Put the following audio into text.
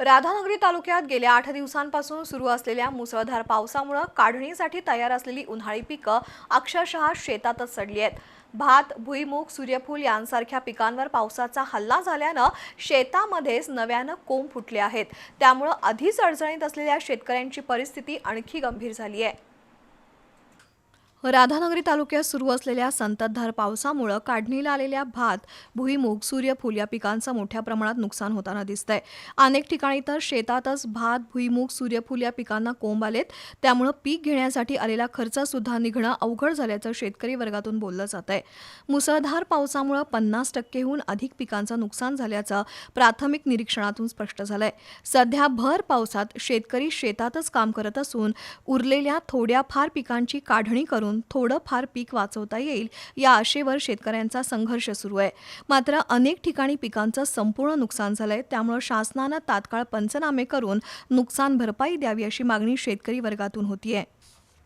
राधानगरी तालुक्यात गेल्या आठ दिवसांपासून सुरू असलेल्या मुसळधार पावसामुळे काढणीसाठी तयार असलेली उन्हाळी पिकं अक्षरशः शेतातच सडली आहेत. भात भुईमूग सूर्यफूल यांसारख्या पिकांवर पावसाचा हल्ला झाल्यानं शेतामध्येच नव्यानं कोंब फुटले आहेत. त्यामुळं आधीच अडचणीत असलेल्या शेतकऱ्यांची परिस्थिती आणखी गंभीर झाली आहे. राधानगरी तालुक्यात सुरू असलेल्या संततधार पावसामुळं काढणीला आलेल्या भात भुईमुग सूर्यफूल या पिकांचं मोठ्या प्रमाणात नुकसान होताना दिसतंय. अनेक ठिकाणी तर शेतातच भात भुईमुग सूर्यफूल या पिकांना कोंब आलेत. त्यामुळं पीक घेण्यासाठी आलेला खर्च सुद्धा निघणं अवघड झाल्याचं शेतकरी वर्गातून बोललं जात आहे मुसळधार पावसामुळं पन्नास टक्केहून अधिक पिकांचं नुकसान झाल्याचं प्राथमिक निरीक्षणातून स्पष्ट झालंय. सध्या भर पावसात शेतकरी शेतातच काम करत असून उरलेल्या थोड्याफार पिकांची काढणी करून थोडं फार पीक वाचवता येईल या आशेवर शेतकऱ्यांचा संघर्ष सुरू आहे. मात्र अनेक ठिकाणी पिकांचं संपूर्ण नुकसान झालंय त्यामुळे शासनानं तात्काळ पंचनामे करून नुकसान भरपाई द्यावी अशी मागणी शेतकरी वर्गातून होतीये.